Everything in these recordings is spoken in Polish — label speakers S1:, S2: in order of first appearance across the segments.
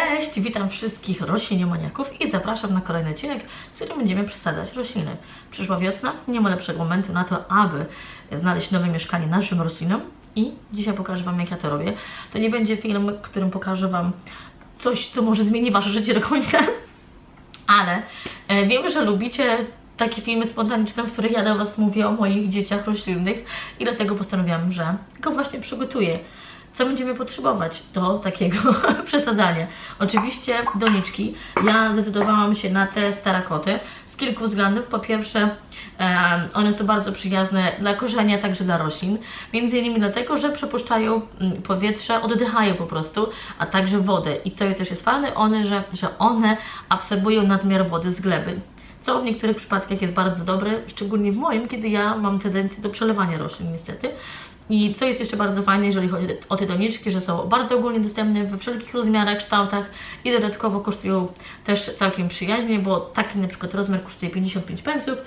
S1: Cześć, witam wszystkich rośliniomaniaków i zapraszam na kolejny odcinek, w którym będziemy przesadzać rośliny. Przyszła wiosna, nie ma lepszego momentu na to, aby znaleźć nowe mieszkanie naszym roślinom i dzisiaj pokażę Wam, jak ja to robię. To nie będzie film, którym pokażę Wam coś, co może zmieni Wasze życie do końca, ale e, wiem, że lubicie takie filmy spontaniczne, w których ja do Was mówię o moich dzieciach roślinnych i dlatego postanowiłam, że go właśnie przygotuję. Co będziemy potrzebować do takiego przesadzania? Oczywiście doniczki. Ja zdecydowałam się na te starakoty z kilku względów. Po pierwsze, one są bardzo przyjazne dla korzenia, także dla roślin. Między innymi dlatego, że przepuszczają mm, powietrze, oddychają po prostu, a także wodę. I to też jest fajne, one, że, że one absorbują nadmiar wody z gleby. Co w niektórych przypadkach jest bardzo dobre, szczególnie w moim, kiedy ja mam tendencję do przelewania roślin niestety. I co jest jeszcze bardzo fajne, jeżeli chodzi o te doniczki, że są bardzo ogólnie dostępne we wszelkich rozmiarach, kształtach i dodatkowo kosztują też całkiem przyjaźnie, bo taki na przykład rozmiar kosztuje 55 pensów.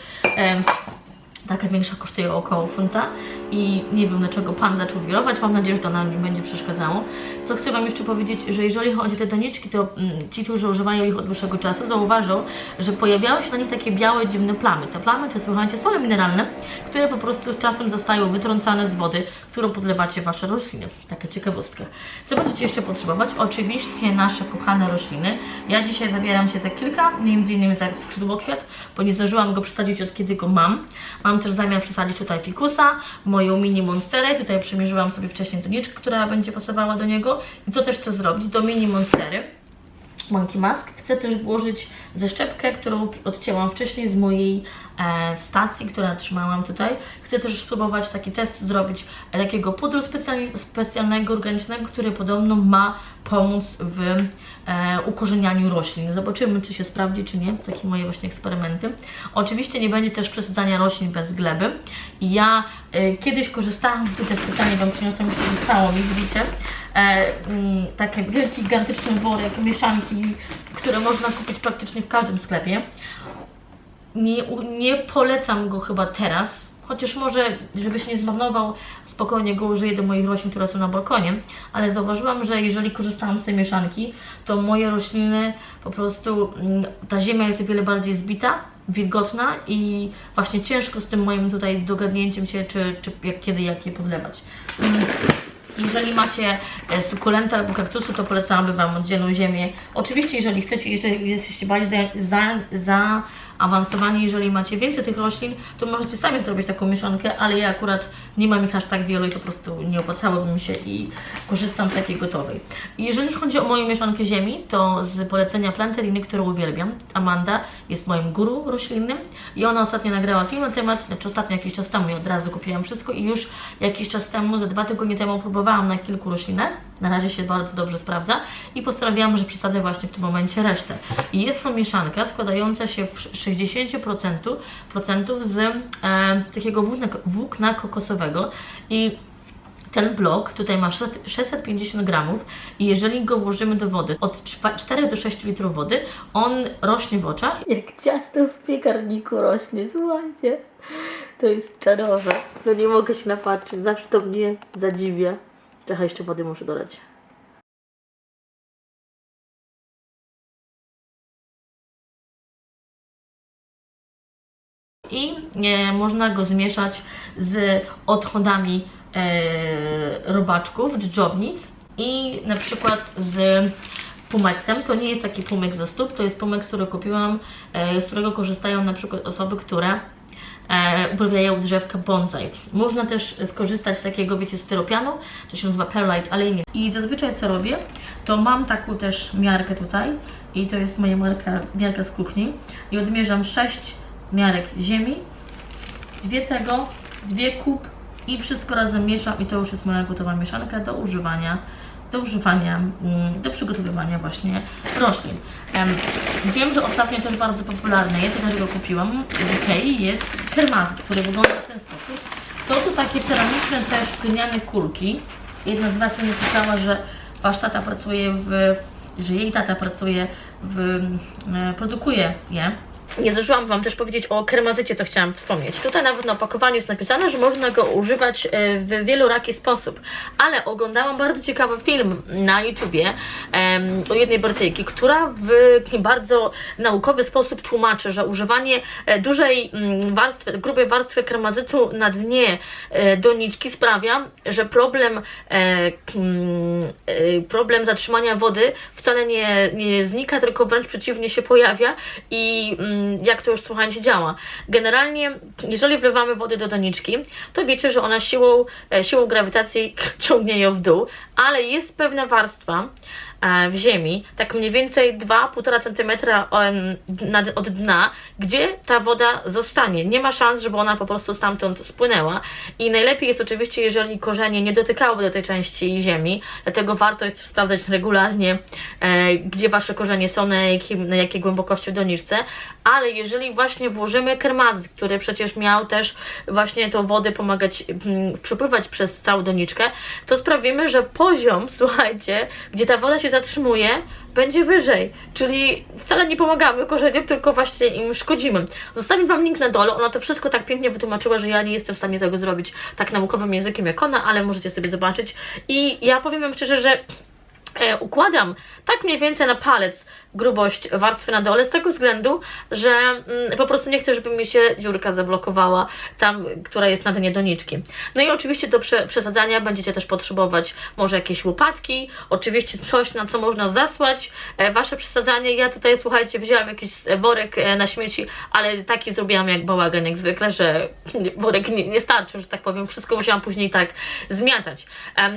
S1: Taka większa kosztuje około funta i nie wiem dlaczego pan zaczął wirować, mam nadzieję, że to nam nie będzie przeszkadzało. Co chcę Wam jeszcze powiedzieć, że jeżeli chodzi o te doniczki, to mm, ci, którzy używają ich od dłuższego czasu, zauważą, że pojawiają się na nich takie białe, dziwne plamy. Te plamy to słuchajcie, sole mineralne, które po prostu czasem zostają wytrącane z wody, którą podlewacie Wasze rośliny. Taka ciekawostka. Co będziecie jeszcze potrzebować? Oczywiście nasze kochane rośliny. Ja dzisiaj zabieram się za kilka, między innymi za skrzydłokwiat, bo nie zdążyłam go przesadzić od kiedy go mam. Mam też zamiar przesadzić tutaj fikusa, moją mini monsterę. Tutaj przymierzyłam sobie wcześniej doniczkę, która będzie pasowała do niego. I co też chcę zrobić? Do mini monstery. Monkey Mask. Chcę też włożyć zeszczepkę, którą odcięłam wcześniej z mojej e, stacji, która trzymałam tutaj. Chcę też spróbować taki test zrobić takiego pudru specjal- specjalnego, organicznego, który podobno ma pomóc w e, ukorzenianiu roślin. Zobaczymy, czy się sprawdzi, czy nie. Takie moje właśnie eksperymenty. Oczywiście nie będzie też przesadzania roślin bez gleby. Ja e, kiedyś korzystałam, tutaj specjalnie Wam przyniosłam, już zostało mi, widzicie, e, mm, taki wielki, gigantyczny worek mieszanki, które można kupić praktycznie w każdym sklepie. Nie, nie polecam go chyba teraz, chociaż może, żeby się nie zmarnował, spokojnie go użyję do moich roślin, które są na balkonie, ale zauważyłam, że jeżeli korzystałam z tej mieszanki, to moje rośliny po prostu, mm, ta ziemia jest o wiele bardziej zbita, wilgotna i właśnie ciężko z tym moim tutaj dogadnięciem się, czy, czy jak, kiedy, jak je podlewać. Jeżeli macie e, sukulenta albo kaktusy, to polecałabym Wam oddzielną ziemię. Oczywiście, jeżeli chcecie, jeżeli jesteście bardziej za, za, zaawansowani, jeżeli macie więcej tych roślin, to możecie sami zrobić taką mieszankę, ale ja akurat nie mam ich aż tak wielu i po prostu nie opłacałoby mi się i korzystam z takiej gotowej. I Jeżeli chodzi o moją mieszankę ziemi, to z polecenia Planteriny, którą uwielbiam, Amanda jest moim guru roślinnym i ona ostatnio nagrała film na temat, znaczy ostatnio jakiś czas temu, ja od razu kupiłam wszystko i już jakiś czas temu, za dwa tygodnie temu próbowałam na kilku roślinach, na razie się bardzo dobrze sprawdza i postanowiłam, że przesadzę właśnie w tym momencie resztę. I jest to mieszanka składająca się w 60% procentów z e, takiego włókna, włókna kokosowego i ten blok tutaj ma 650 gramów i jeżeli go włożymy do wody od 4 do 6 litrów wody, on rośnie w oczach. Jak ciasto w piekarniku rośnie, słuchajcie. To jest czarowe. No nie mogę się napatrzeć, zawsze to mnie zadziwia. Trochę jeszcze wody muszę dodać. i e, można go zmieszać z odchodami e, robaczków, dżdżownic i na przykład z pumeksem. To nie jest taki pumek ze stóp, to jest pumek, który kupiłam, e, z którego korzystają na przykład osoby, które uprawiają drzewka bonsai. Można też skorzystać z takiego, wiecie, styropianu, to się nazywa perlite, ale nie. I zazwyczaj co robię, to mam taką też miarkę tutaj i to jest moja marka, miarka z kuchni i odmierzam 6 miarek ziemi, dwie tego, dwie kup i wszystko razem mieszam i to już jest moja gotowa mieszanka do używania do używania, mm, do przygotowywania właśnie roślin. Em, Wiem, że ostatnio też bardzo popularne jest, ja też go kupiłam w Ikei, jest termazet, który wygląda w ten sposób. Są tu takie ceramiczne też gliniane kulki. Jedna z Was mnie pisała, że Wasz tata pracuje w, że jej tata pracuje w, e, produkuje je. Nie zdążyłam Wam też powiedzieć o kermazycie, co chciałam wspomnieć. Tutaj nawet na opakowaniu jest napisane, że można go używać e, w wieloraki sposób, ale oglądałam bardzo ciekawy film na YouTubie em, o jednej Brytyjki, która w bardzo naukowy sposób tłumaczy, że używanie e, dużej mm, warstwy, grubej warstwy kermazytu na dnie e, doniczki sprawia, że problem, mm, problem zatrzymania wody wcale nie, nie znika, tylko wręcz przeciwnie się pojawia i mm, jak to już słuchajcie działa. Generalnie, jeżeli wlewamy wody do doniczki, to wiecie, że ona siłą, e, siłą grawitacji ciągnie ją w dół, ale jest pewna warstwa e, w ziemi, tak mniej więcej 2-1,5 cm od dna, gdzie ta woda zostanie. Nie ma szans, żeby ona po prostu stamtąd spłynęła. I najlepiej jest oczywiście, jeżeli korzenie nie dotykały do tej części ziemi, dlatego warto jest sprawdzać regularnie, e, gdzie wasze korzenie są, na, jakim, na jakiej głębokości w doniczce. Ale jeżeli właśnie włożymy kermazet, który przecież miał też właśnie tą wodę pomagać przepływać przez całą doniczkę, to sprawimy, że poziom, słuchajcie, gdzie ta woda się zatrzymuje, będzie wyżej. Czyli wcale nie pomagamy korzeniom, tylko właśnie im szkodzimy. Zostawię Wam link na dole. Ona to wszystko tak pięknie wytłumaczyła, że ja nie jestem w stanie tego zrobić tak naukowym językiem jak ona, ale możecie sobie zobaczyć. I ja powiem Wam szczerze, że e, układam tak mniej więcej na palec grubość warstwy na dole z tego względu, że mm, po prostu nie chcę, żeby mi się dziurka zablokowała tam, która jest na dnie doniczki. No i oczywiście do prze, przesadzania będziecie też potrzebować może jakieś łopatki, oczywiście coś, na co można zasłać e, wasze przesadzanie. Ja tutaj, słuchajcie, wzięłam jakiś e, worek e, na śmieci, ale taki zrobiłam jak bałagan, jak zwykle, że worek nie, nie starczył, że tak powiem, wszystko musiałam później tak zmiatać.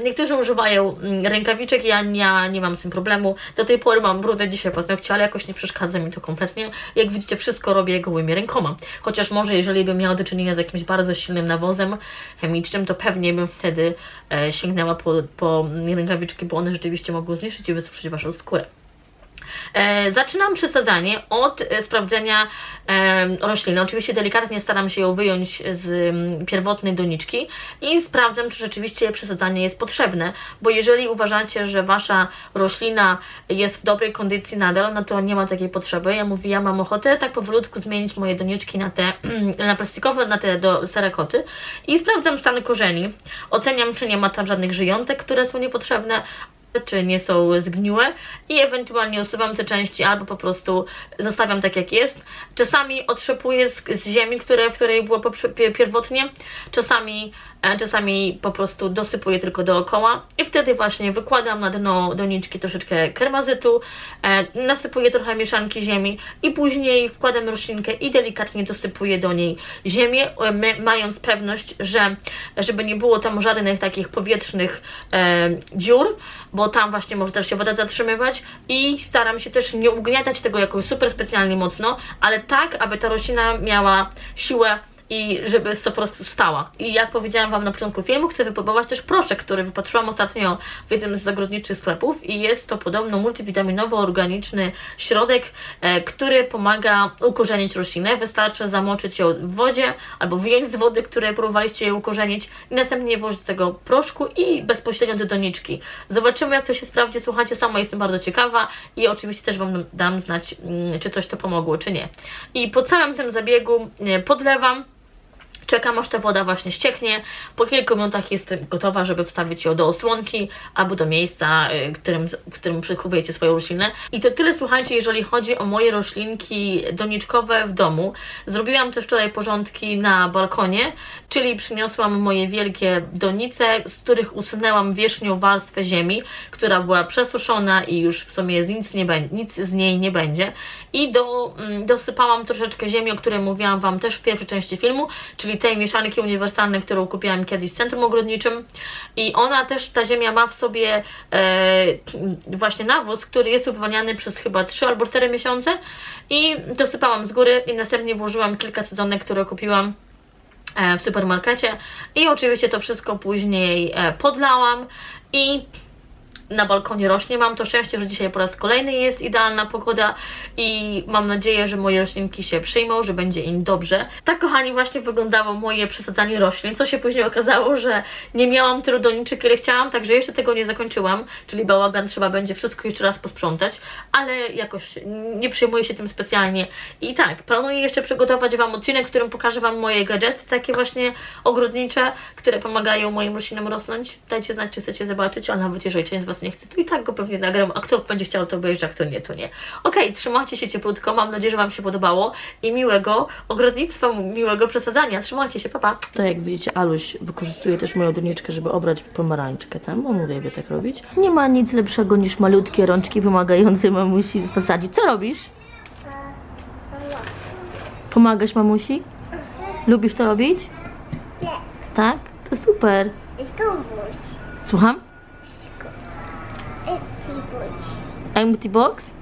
S1: Niektórzy używają mm, rękawiczek, ja, ja nie mam z tym problemu. Do tej pory mam brudę dzisiaj paznokcie, ale jakoś nie przeszkadza mi to kompletnie. Jak widzicie, wszystko robię gołymi rękoma. Chociaż może jeżeli bym miała do czynienia z jakimś bardzo silnym nawozem chemicznym, to pewnie bym wtedy e, sięgnęła po, po rękawiczki, bo one rzeczywiście mogą zniszczyć i wysuszyć Waszą skórę. E, zaczynam przesadzanie od e, sprawdzenia rośliny. Oczywiście delikatnie staram się ją wyjąć z mm, pierwotnej doniczki i sprawdzam, czy rzeczywiście przesadzanie jest potrzebne, bo jeżeli uważacie, że wasza roślina jest w dobrej kondycji nadal, no to nie ma takiej potrzeby. Ja mówię, ja mam ochotę tak powolutku zmienić moje doniczki na te na plastikowe, na te do serakoty i sprawdzam stan korzeni. Oceniam, czy nie ma tam żadnych żyjątek, które są niepotrzebne, czy nie są zgniłe i ewentualnie usuwam te części albo po prostu zostawiam tak jak jest. Czasami otrzepuję z, z ziemi, które, w której było pierwotnie, czasami, e, czasami po prostu dosypuję tylko dookoła i wtedy właśnie wykładam na dno doniczki troszeczkę kermazytu, e, nasypuję trochę mieszanki ziemi i później wkładam roślinkę i delikatnie dosypuję do niej ziemię, e, mając pewność, że żeby nie było tam żadnych takich powietrznych dziur, bo tam właśnie może też się woda zatrzymywać i staram się też nie ugniatać tego jakoś super specjalnie mocno, ale tak, aby ta roślina miała siłę i żeby po prostu stała. I jak powiedziałam Wam na początku filmu, chcę wypróbować też proszek, który wypatrzyłam ostatnio w jednym z zagrodniczych sklepów i jest to podobno multivitaminowo-organiczny środek, e, który pomaga ukorzenić roślinę. Wystarczy zamoczyć ją w wodzie albo wyjąć z wody, które próbowaliście je ukorzenić i następnie włożyć tego proszku i bezpośrednio do doniczki. Zobaczymy jak to się sprawdzi. Słuchajcie, sama jestem bardzo ciekawa i oczywiście też Wam dam znać, mm, czy coś to pomogło, czy nie. I po całym tym zabiegu e, podlewam Czekam aż ta woda właśnie ścieknie. Po kilku minutach jestem gotowa, żeby wstawić ją do osłonki albo do miejsca, y, którym, którym przechowujecie swoją roślinę. I to tyle, słuchajcie, jeżeli chodzi o moje roślinki doniczkowe w domu. Zrobiłam też wczoraj porządki na balkonie, czyli przyniosłam moje wielkie donice, z których usunęłam wierzchnią warstwę ziemi, która była przesuszona i już w sumie nic, nie bę- nic z niej nie będzie. I do, mm, dosypałam troszeczkę ziemi, o której mówiłam Wam też w pierwszej części filmu, czyli tej mieszanki uniwersalnej, którą kupiłam kiedyś w centrum ogrodniczym. I ona też, ta ziemia ma w sobie e, właśnie nawóz, który jest uwalniany przez chyba 3 albo 4 miesiące. I dosypałam z góry i następnie włożyłam kilka sezonek, które kupiłam e, w supermarkecie. I oczywiście to wszystko później e, podlałam i na balkonie rośnie. Mam to szczęście, że dzisiaj po raz kolejny jest idealna pogoda i mam nadzieję, że moje roślinki się przyjmą, że będzie im dobrze. Tak, kochani, właśnie wyglądało moje przesadzanie roślin, co się później okazało, że nie miałam tylu doniczek, ile chciałam, także jeszcze tego nie zakończyłam, czyli bałagan trzeba będzie wszystko jeszcze raz posprzątać, ale jakoś nie przejmuję się tym specjalnie. I tak, planuję jeszcze przygotować Wam odcinek, w którym pokażę Wam moje gadżety, takie właśnie ogrodnicze, które pomagają moim roślinom rosnąć. Dajcie znać, czy chcecie zobaczyć, a nawet jeżeli część z Was nie chce, to i tak go pewnie nagram, a kto będzie chciał, to obejrzy, a kto nie, to nie. Okej, trzymajcie się ciepłutko, mam nadzieję, że Wam się podobało i miłego ogrodnictwa, miłego przesadzania. Trzymajcie się, papa. To jak widzicie, Aluś wykorzystuje też moją doniczkę, żeby obrać pomarańczkę tam, on uwielbia tak robić. Nie ma nic lepszego niż malutkie rączki pomagające mamusi zasadzić. Co robisz? Pomagasz mamusi? Lubisz to robić?
S2: Nie,
S1: Tak? To super. Słucham? Em multibox?